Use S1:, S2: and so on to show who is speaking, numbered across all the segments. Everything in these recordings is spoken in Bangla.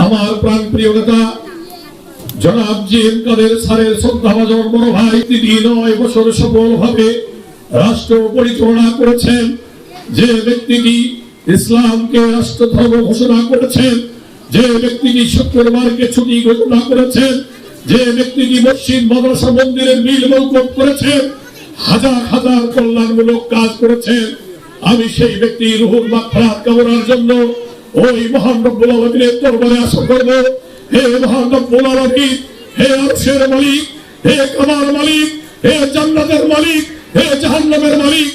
S1: আমার প্রাণ প্রিয় নেতা, জনাব জি এম কাদের স্যারের শ্রদ্ধাভাজন বড় ভাই, তিনি নয় বছর সফলভাবে রাষ্ট্র পরিচালনা করেছেন। যে ব্যক্তিটি ইসলামকে রাষ্ট্র ধর্ম ঘোষণা করেছেন, যে ব্যক্তিটি শুক্রবারকে ছুটি ঘোষণা করেছেন, যে ব্যক্তিটি মসজিদ, মাদ্রাসা, মন্দিরের মিল মৌকুব করেছেন, হাজার হাজার কল্যাণমূলক কাজ করেছেন। আমি সেই ব্যক্তি রুহুল মাগফিরাত কামনার জন্য ওই মহান রব্বুল আলামিনের দরবারে আশা করব। হে মহান রব্বুল আলামিন হে আরশের মালিক হে কামার মালিক হে জান্নাতের মালিক হে জাহান্নামের মালিক।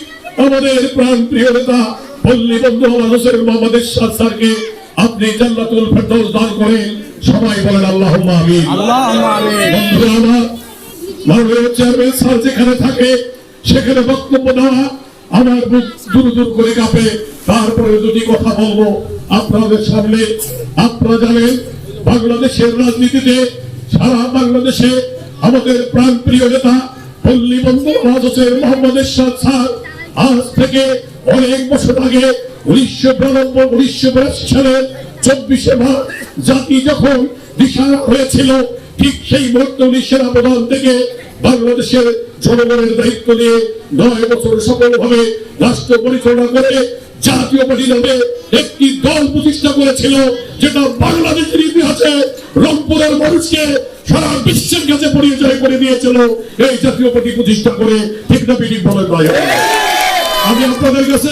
S1: আমাদের প্রাণ প্রিয় নেতা পল্লী বন্ধু হোসেন মোহাম্মদ ইরশাদ স্যারকে আপনি জান্নাতুল ফেরদৌস দান করেন। সবাই বলেন আল্লাহুম্মা আমিন।
S2: আল্লাহুম্মা আমিন।
S1: বন্ধুরা আমার মাননীয় চেয়ারম্যান স্যার যেখানে থাকে সেখানে বক্তব্য দেওয়া আমার বুক দূর দূর করে কাঁপে। তারপরে যদি কথা বলব আপনাদের সামনে আপনারা জানেন বাংলাদেশের রাজনীতিতে সারা বাংলাদেশে আমাদের প্রাণ প্রিয় নেতা পল্লী বন্ধু রাজসের মোহাম্মদ এরশাদ আজ থেকে অনেক বছর আগে উনিশশো বিরানব্বই, উনিশশো বিরাশি সালের চব্বিশে মার্চ জাতি যখন দিশারা হয়েছিল, ঠিক সেই মুহূর্তে উনি সেনা থেকে বাংলাদেশের জনগণের দায়িত্ব নিয়ে নয় বছর সফলভাবে রাষ্ট্র পরিচালনা করে জাতীয় পার্টি নামে একটি দল প্রতিষ্ঠা করেছিল যেটা বাংলাদেশের ইতিহাসে রংপুরের মানুষকে সারা বিশ্বের কাছে পরিচয় করে দিয়েছিল। এই জাতীয় পার্টি প্রতিষ্ঠা করে ঠিক না পিঠিক বলে নয় আমি আপনাদের কাছে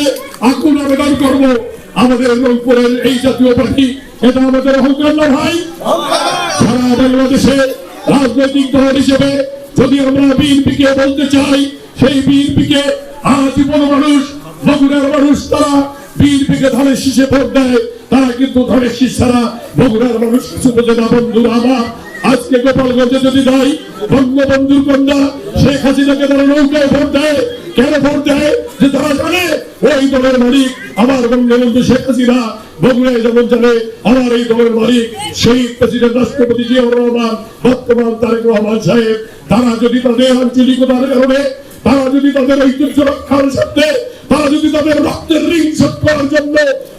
S1: আকুল আবেদন করব, আমাদের রংপুরের এই জাতীয় পার্টি, এটা আমাদের অহংকার না ভাই? সারা বাংলাদেশে রাজনৈতিক দল হিসেবে যদি আমরা বিএনপিকে বলতে চাই, সেই বিএনপিকে আজীবন মানুষ বগুড়ার মানুষ তারা বিএনপিকে ধানের শীষে ভোট দেয়, তারা কিন্তু ধানের শীষ ছাড়া বগুড়ার মানুষ কিছু বোঝে না। বন্ধুরা আমার আজকে গোপালগঞ্জে যদি দেয় বঙ্গবন্ধুর কন্যা শেখ হাসিনাকে তারা নৌকায় ভোট দেয়। কেন ভোট দেয়? যে তারা জানে, ওই দলের মালিক আমার বঙ্গবন্ধু শেখ হাসিনা। বগুড়ায় যেমন জানে, আমার এই দলের মালিক শহীদ প্রেসিডেন্ট রাষ্ট্রপতি জিয়াউর রহমান, বর্তমান তারেক রহমান সাহেব। তারা যদি তাদের আঞ্চলিকতার কারণে, তারা যদি তাদের ঐতিহ্য রক্ষার স্বার্থে তারা যদি তাদের রক্তের ঋণ শোধ করার জন্য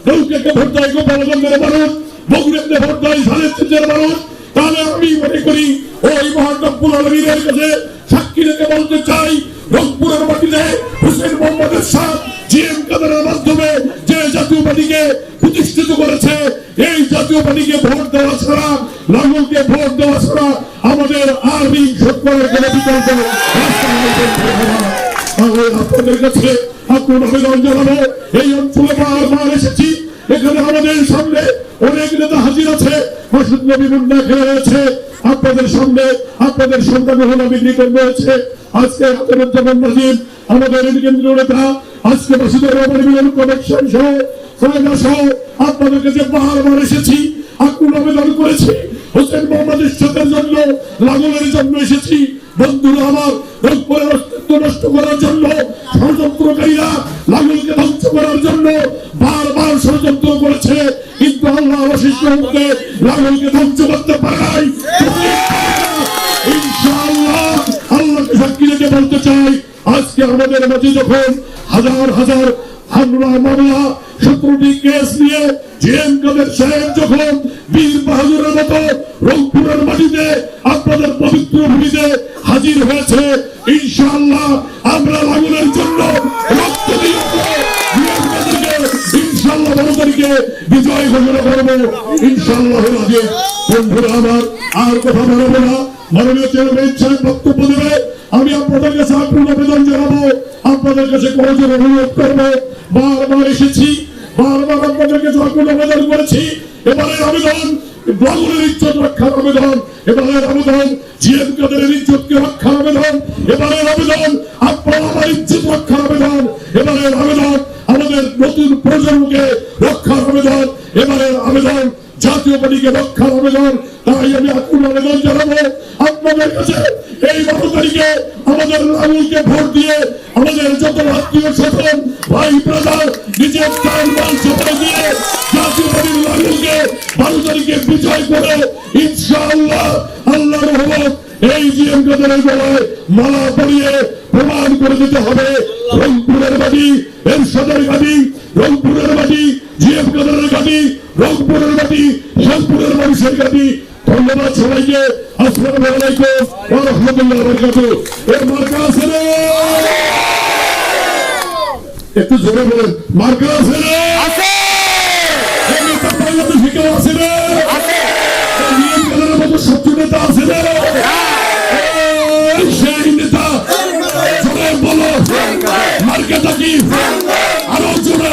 S1: নৌকাকে ভোট দেয় গোপালগঞ্জের মানুষ, বগুড়াতে ভোট দেয় সালের মানুষ, তাহলে আমি মনে করি ওই মহান রব্বুল কাছে সাক্ষী রেখে বলতে চাই, রংপুরের মাটিতে হুসেন মোহাম্মদের সাথ জিএম কাদারের মাধ্যমে যে জাতীয় পার্টিকে প্রতিষ্ঠিত করেছে, এই জাতীয় পার্টিকে ভোট দেওয়া ছাড়া লাঙ্গলকে ভোট দেওয়া ছাড়া আমাদের আর ঋণ শোধ করার কোনো বিকল্প রাস্তা আপনাদের আমাদের সামনে অনেক নেতা হাজির আছে। মাসুদ নবী মুন্না এখানে রয়েছে। আপনাদের সামনে আপনাদের সন্তান হল বিঘ্নিকর রয়েছে আজকে হাতেরুজ্জামান নাজিম আমাদের কেন্দ্রীয় নেতা, আজকে মাসুদের কানেকশন সহ ফয়না সহ বারবার এসেছি আকুল করেছি। হোসেন মোহাম্মদ বন্ধুরা আমার অস্তিত্ব নষ্ট করার জন্য, ষড়যন্ত্রকারীরা লাঙ্গলকে ধ্বংস করার জন্য বারবার ষড়যন্ত্র করেছে। কিন্তু আল্লাহ অশিষ্ট হতে লাঙ্গলকে ধ্বংস করতে পারে নাই। আল্লাহকে সাক্ষী বলতে চাই, আজকে আমাদের মাঝে যখন হাজার হাজার মামলা সতেরোটি কেস নিয়ে কাদের সাহেব যখন বীর বাহাদুরের রংপুরের মাটিতে আপনাদের পবিত্র ভূমিতে হাজির হয়েছে, ইনশাআল্লাহ আমরা লাগুনের জন্য আমার আর কথা বলব না। মাননীয় চেয়ারম্যান বক্তব্য দেবে। আমি আপনাদের কাছে আকুল আবেদন জানাব। আপনাদের কাছে করজোর অনুরোধ করব। বারবার এসেছি, বারবার আপনাদের কাছে আকুল আবেদন করেছি। এবারের আবেদন আবেদন, আমাদের নতুন প্রজন্মকে রক্ষার আবেদন। এবারের জাতীয় পার্টিকে রক্ষার তাই আমি আকুল আবেদন জানাব। আপনাদের কাছে এই বারো তারিখে আমাদের রাহুলকে ভোট দিয়ে আমাদের যত আত্মীয় স্বজন ভাই ব্রাদার, নিজের প্রাণ মান দিয়ে জাতীয় রাহুলকে বারো বিজয় করে ইনশাআল্লাহ, আল্লাহ রহমত, এই জিএম কাদের গলায় মালা পরিয়ে প্রমাণ করে দিতে হবে। রংপুরের বাড়ি এর সদর গাড়ি রংপুরের বাড়ি জিএম কাদের গাড়ি রংপুরের মাটি শেরপুরের মানুষের গাড়ি ধন্যবাদ সবাইকে আসসালামু আলাইকুম একটু জোরে বলেন মার্কা আছে আরও জোরে